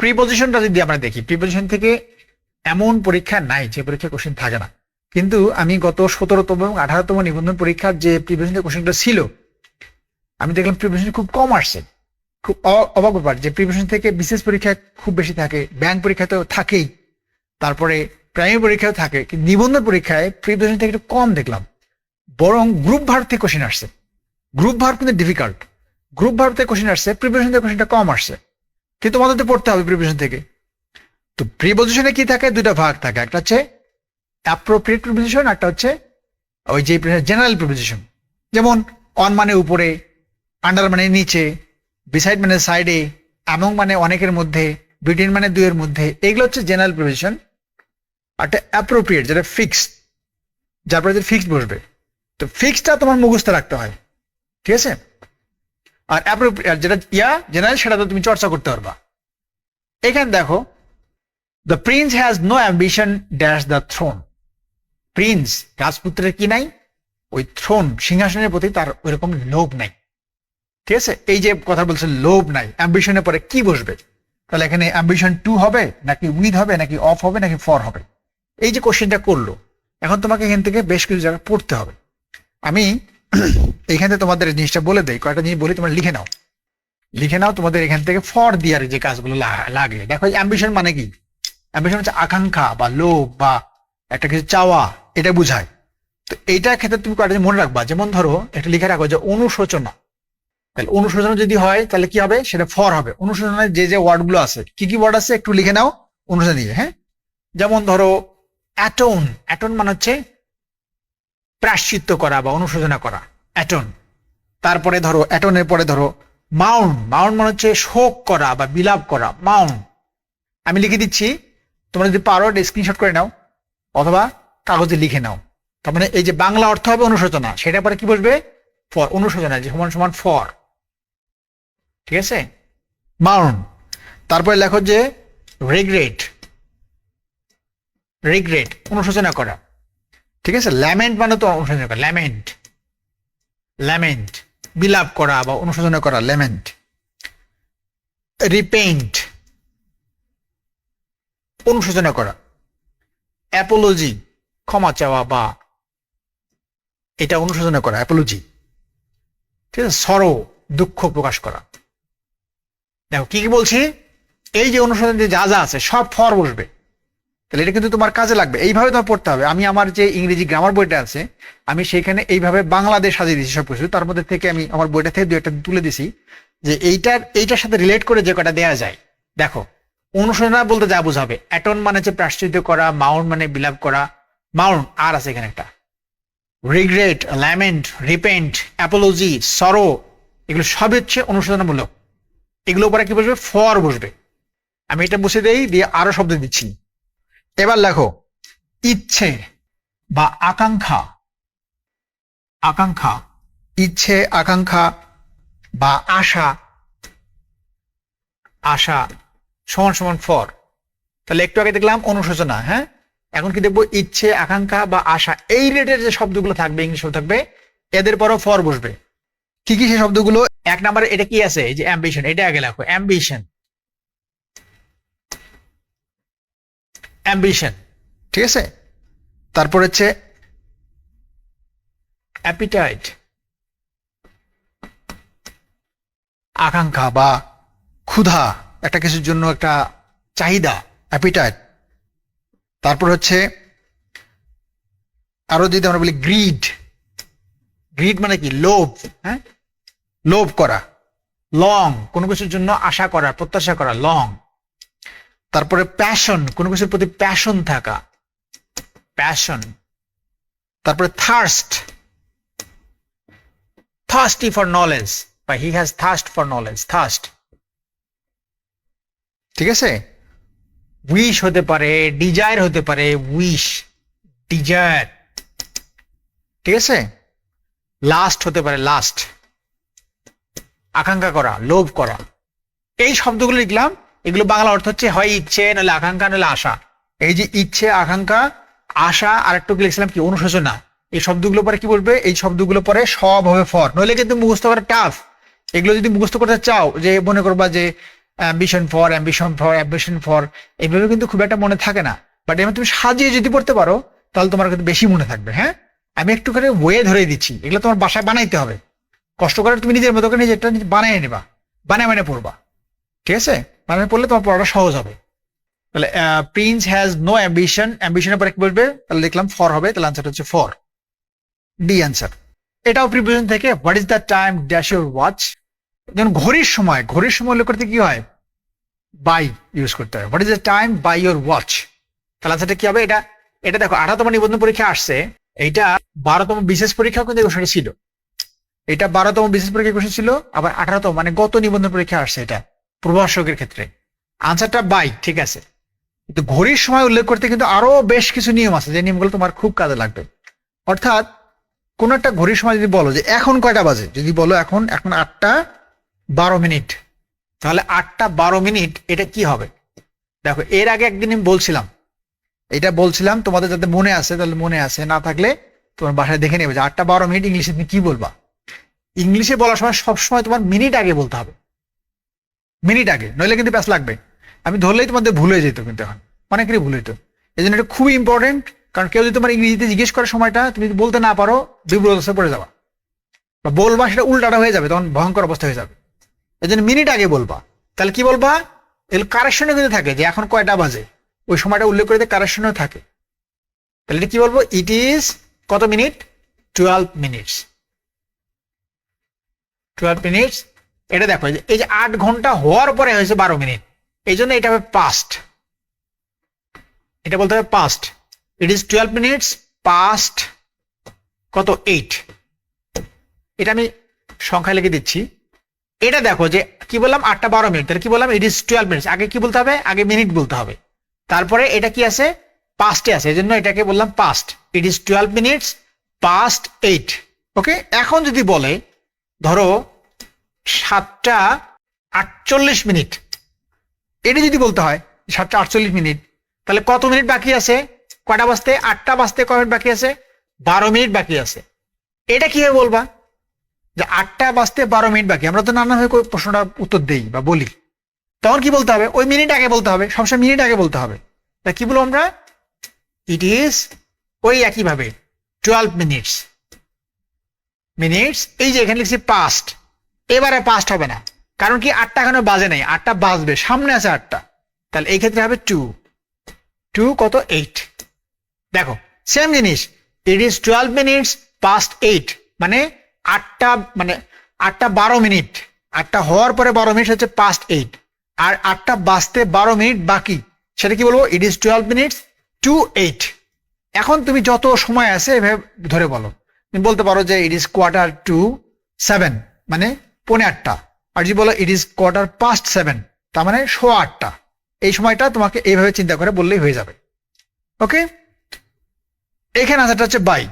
প্রিপোজিশনটা যদি আমরা দেখি প্রিপোজিশন থেকে এমন পরীক্ষা নাই যে পরীক্ষা কোশ্চেন থাকে না। কিন্তু আমি গত সতেরোতম এবং আঠারোতম নিবন্ধন পরীক্ষার যে প্রিপোজিশনের কোশ্চেনটা ছিল, আমি দেখলাম প্রিপারেশন খুব কম আসছে। খুব অবাক ব্যাপার যে প্রিপারেশন থেকে বিশেষ পরীক্ষায় খুব বেশি থাকে ব্যাংক পরীক্ষা তো থাকেই, তারপরে প্রাইমারি পরীক্ষাও থাকে, কিন্তু নিবন্ধন পরীক্ষায় প্রিপারেশন থেকে একটু কম দেখলাম। বরং গ্রুপ থেকে কোশ্চেন আসছে। গ্রুপ ভার্ব কিন্তু ডিফিকাল্ট গ্রুপ থেকে কোশ্চেন আসছে প্রিপারেশন থেকে কোশ্চেনটা কম আসছে। কিন্তু তোমাদের তো পড়তে হবে প্রিপারেশন থেকে। তো প্রিপোজিশনে কি থাকে? দুটো ভাগ থাকে। একটা হচ্ছে অ্যাপ্রোপ্রিয়েট প্রিপোজিশন একটা হচ্ছে ওই যে জেনারেল প্রিপোজিশন যেমন অন মানে উপরে আন্ডার মানে নিচে বিসাইড মানে সাইডে অ্যামং মানে অনেকের মধ্যে বিটুইন মানে দুইয়ের মধ্যে, এগুলো হচ্ছে জেনারেল প্রিপোজিশন একটা অ্যাপ্রোপ্রিয়েট যেটা ফিক্সড যার পরে ফিক্সড বসবে। তো ফিক্সডটা তোমার মুখস্থ রাখতে হয়। ঠিক আছে? আর অ্যাপ্রোপ্রিয়েট যেটা, ইয়া জেনারেল সেটা তো তুমি চর্চা করতে পারবা। এখানে দেখো the prince has no ambition dash the throne prince রাজপুত্রের কি নাই? ওই থ্রোন সিংহাসনের প্রতি তার ওইরকম লোভ নাই। ঠিক আছে? এই যে কথা বলছে, লোভ নাই। অ্যাম্বিশনের পরে কি বসবে? তাহলে এখানে অ্যাম্বিশন টু হবে, নাকি উইথ হবে, নাকি অফ হবে, নাকি ফর হবে? এই যে কোশ্চেনটা করল, এখন তোমাকে এখান থেকে বেশ কিছু জায়গা পড়তে হবে। আমি এখান তোমাদের জিনিসটা বলে দেয় কয়েকটা জিনিস বলি, তোমরা লিখে নাও। লিখে নাও, তোমাদের এখান থেকে ফর দিয়ার যে কাজগুলো লাগে। দেখো অ্যাম্বিশন মানে কি? অ্যাম্বিশন হচ্ছে আকাঙ্ক্ষা বা লোভ বা একটা কিছু চাওয়া, এটা বুঝায়। তো এইটার ক্ষেত্রে তুমি কয়েকটা মনে রাখবা। যেমন ধরো একটা লিখে রাখো যে অনুশোচনা। তাহলে অনুশোচনা যদি হয়, তাহলে কি হবে? সেটা ফর হবে। অনুশোচনায় যে যে ওয়ার্ডগুলো আছে, কি কি ওয়ার্ড আছে একটু লিখে নাও, অনুশোচনা দিয়ে হ্যাঁ? যেমন ধরো অ্যাটন অ্যাটন মানে হচ্ছে প্রাশ্চিত্য করা বা অনুশোচনা করা। অ্যাটন। তারপরে ধরো, অ্যাটনের পরে ধরো মাউন্ট মাউন্ট মানে হচ্ছে শোক করা বা বিলাপ করা মাউন্ট আমি লিখে দিচ্ছি, তোমরা যদি পারো স্ক্রিনশট করে নাও, অথবা কাগজে লিখে নাও। তার মানে এই যে বাংলা অর্থ হবে অনুশোচনা, সেটা পরে কি বসবে? ফর, অনুশোচনা, যে সমান সমান ফর। ঠিক আছে? মাউন্ট তারপরে লেখো যে রিগ্রেট রিগ্রেট অনুশোচনা করা। ঠিক আছে? ল্যামেন্ট মানে তো অনুশোচনা করা ল্যামেন্ট ল্যামেন্ট বিলাপ করা বা অনুশোচনা করা ল্যামেন্ট রিপেন্ট অনুশোচনা করা। অ্যাপোলজি ক্ষমা চাওয়া বা এটা অনুশোচনা করা অ্যাপোলজি ঠিক আছে? সরো দুঃখ প্রকাশ করা। দেখো, কি কি বলছি? এই যে অনুশোচন যে যা যা আছে, সব ফর বসবে। তাহলে এটা কিন্তু তোমার কাজে লাগবে। এইভাবে তোমার পড়তে হবে। আমি আমার যে ইংরেজি গ্রামার বইটা আছে, আমি সেখানে এইভাবে বাংলাদেশ সাজিয়ে দিয়েছি সবকিছু। তার মধ্যে থেকে আমি আমার বইটা থেকে দু একটা তুলে দিছি যে এইটার এইটার সাথে রিলেট করে যে কটা দেওয়া যায়। দেখো অনুশোচনা বলতে যা বোঝাবে। অ্যাটন মানে হচ্ছে প্রাশ্চিত্য করা মাউন্ট মানে বিলাপ করা। মাউন্ট আর আছে এখানে একটা। রিগ্রেট ল্যামেন্ট রিপেন্ট অ্যাপোলজি সরো এগুলো সবই হচ্ছে অনুশোচনামূলক এগুলো উপরে কি বসবে? ফর বসবে। আমি এটা বসে দেই, দিয়ে আরও শব্দ দিচ্ছি। এবার লেখো, ইচ্ছে বা আকাঙ্ক্ষা। আকাঙ্ক্ষা, ইচ্ছে, আকাঙ্ক্ষা বা আশা। আশা সমান সমান ফর। তাহলে একটু আগে দেখলাম অনুশোচনা হ্যাঁ? এখন কি দেখব, ইচ্ছে, আকাঙ্ক্ষা বা আশা, এই রেটের যে শব্দগুলো থাকবে ইংলিশ থাকবে, এদের পরও ফর বসবে। কি কি সেই শব্দগুলো? এক নম্বরে এটা কি আছে? যে অ্যাম্বিশন এটা আগে লেখো অ্যাম্বিশন অ্যাম্বিশন। ঠিক আছে? তারপর হচ্ছে অ্যাপিটাইট। আকাঙ্ক্ষা বা ক্ষুধা, একটা কিছুর জন্য একটা চাহিদা, অ্যাপিটাইট। তারপর হচ্ছে আরও যদি আমরা বলি গ্রিড। গ্রিড মানে কি? লোভ হ্যাঁ? লোভ করা। লং, কোনো কিছুর জন্য আশা করা, প্রত্যাশা করা, লং। তারপরে প্যাশন কোনো কিছুর প্রতি প্যাশন থাকা। প্যাশন তারপরে থার্স্ট থার্স্টি ফর নলেজ বা he has thirst for knowledge thirst ঠিক আছে? উইশ হতে পারে ডিজায়ার হতে পারে উইশ ডিজায়ার ঠিক আছে? লাস্ট হতে পারে লাস্ট আকাঙ্ক্ষা করা, লোভ করা। এই শব্দগুলো লিখলাম এগুলো বাংলা অর্থ হচ্ছে হয় ইচ্ছে, নাহলে আকাঙ্ক্ষা, নাহলে আশা। এই যে ইচ্ছে, আকাঙ্ক্ষা, আশা আর একটু লিখছিলাম কি? অনুশোচনা। এই শব্দগুলো পরে কি বলবে? এই শব্দগুলো পরে সব হবে ফর। নইলে কিন্তু মুখস্থ করা টাফ এগুলো যদি মুখস্থ করতে চাও, যে মনে করবা যে ambition for ambition for ambition for এইভাবে কিন্তু খুব একটা মনে থাকে না। বাট এবার তুমি সাজিয়ে যদি পড়তে পারো, তাহলে তোমার কিন্তু বেশি মনে থাকবে হ্যাঁ? আমি একটু করে ওয়ে ধরে দিচ্ছি। এগুলো তোমার বাসায় বানাইতে হবে। কষ্ট করে তুমি নিজের মতো করে নিজেরটা বানিয়ে নেবা। বানায় বানিয়ে পড়বা। ঠিক আছে? বানিয়ে পড়লে তোমার পড়াটা সহজ হবে। তাহলে প্রিন্স হ্যাজ নো অ্যাম্বিশন অ্যাম্বিশনের পরে কি বলবে? তাহলে দেখলাম ফর হবে, তাহলে আনসার হচ্ছে ফর ডি অ্যান্সার এটাও প্রিপারেশন থেকে what is the time dash your watch যেমন ঘড়ির সময় ঘড়ির সময় উল্লেখ করতে কি হয়? বাই ইউজ করতে হয়। What is the time by your watch তাহলে আনসারটা কি হবে? এটা এটা দেখো, আঠারোতম নিবন্ধন পরীক্ষা আসছে। এইটা বারোতম বিশেষ পরীক্ষা কিন্তু কোশ্চেনটা ছিল। এটা বারোতম বিশেষ পরীক্ষা কোশ্চেন ছিল, আবার আঠারোতম মানে গত নিবন্ধন পরীক্ষা আসছে এটা। প্রভাষকের ক্ষেত্রে। আনসারটা বাই ঠিক আছে? কিন্তু ঘড়ির সময় উল্লেখ করতে কিন্তু আরও বেশ কিছু নিয়ম আছে, যে নিয়মগুলো তোমার খুব কাজে লাগবে। অর্থাৎ, কোন একটা ঘড়ির সময় যদি বলো যে এখন কয়টা বাজে? যদি বলো এখন এখন আটটা বারো মিনিট। তাহলে আটটা বারো মিনিট এটা কি হবে? দেখো, এর আগে একদিন আমি বলছিলাম। এটা বলছিলাম, তোমাদের যাতে মনে আছে, তাহলে মনে আছে, না থাকলে তোমার বাসায় দেখে নেবে যে আটটা বারো মিনিট ইংলিশে তুমি কি বলবা? ইংলিশে বলার সময় সবসময় তোমার মিনিট আগে বলতে হবে। মিনিট আগে, নইলে কিন্তু প্যাস লাগবে। আমি ধরলেই তোমাদের ভুল যেত কিন্তু এখন। অনেকেরই ভুল হইতো। এই জন্য এটা খুবই ইম্পর্টেন্ট কারণ কেউ যদি তোমার ইংরেজিতে জিজ্ঞেস করে সময়টা, তুমি যদি বলতে না পারো বিব্রত পড়ে যাবা। বা বলবা, সেটা উল্টাটা হয়ে যাবে, তখন ভয়ঙ্কর অবস্থা হয়ে যাবে। এই জন্য মিনিট আগে বলবা। তাহলে কি বলবা? এগুলো কারেকশনে কিন্তু থাকে, যে এখন কয়টা বাজে? ওই সময়টা উল্লেখ করে কারেকশনেও থাকে। তাহলে এটা কি বলব? ইট ইজ কত minute? Twelve minutes twelve minutes এটা দেখো, এই যে- আট ঘণ্টা হওয়ার পরে হয়েছে বারো মিনিট। এই জন্য এটা হবে পাস্ট এটা বলতে হবে past it is twelve minutes past কত? এইট এটা আমি সংখ্যায় লিখে দিচ্ছি। এটা দেখো যে, কি বললাম? আটটা বারো মিনিট। তাহলে কি বললাম? ইট ইজ টুয়েলভ মিনিটস আগে কি বলতে হবে? আগে মিনিট বলতে হবে। তারপরে এটা কি আছে? পাস্টে আছে। এই জন্য এটাকে বললাম past it is twelve minutes past eight okay এখন যদি বলে, ধরো সাতটা আটচল্লিশ মিনিট। এটা যদি বলতে হয়, সাতটা আটচল্লিশ মিনিট, তাহলে কত মিনিট বাকি আছে? কটা বাজতে? আটটা বাজতে কয় মিনিট বাকি আছে? বারো মিনিট বাকি আছে। এটা কীভাবে বলবা? যে আটটা বাজতে বারো মিনিট বাকি। আমরা তো নানাভাবে প্রশ্নটা উত্তর দেই বা বলি। তখন কি বলতে হবে? ওই মিনিট আগে বলতে হবে। সবসময় মিনিট আগে বলতে হবে। তা কি বলব আমরা? ইট ইজ ওই একইভাবে। টুয়েলভ মিনিটস মিনিটস এই যে এখানে লিখছি পাস্ট এবারে পাস্ট হবে না। কারণ কি আটটা এখনও বাজে নাই, আটটা বাজবে, সামনে আছে আটটা। তাহলে এই ক্ষেত্রে হবে টু টু কত এইট দেখো সেম জিনিস it is twelve minutes past eight মানে আটটা মানে আটটা বারো মিনিট আটটা হওয়ার পরে বারো মিনিট হচ্ছে পাস্ট এইট আর আটটা বাজতে বারো মিনিট বাকি। সেটা কি বলব? It is twelve minutes to eight এখন তুমি যত সময় আছে এভাবে ধরে বলো। তুমি বলতে পারো যে it is quarter to seven মানে পৌনে আটটা আর যদি বলো it is quarter past seven তার মানে শো আটটা। এই সময়টা তোমাকে এইভাবে চিন্তা করে বললেই হয়ে যাবে। ওকে এখানে আনসারটা হচ্ছে বাই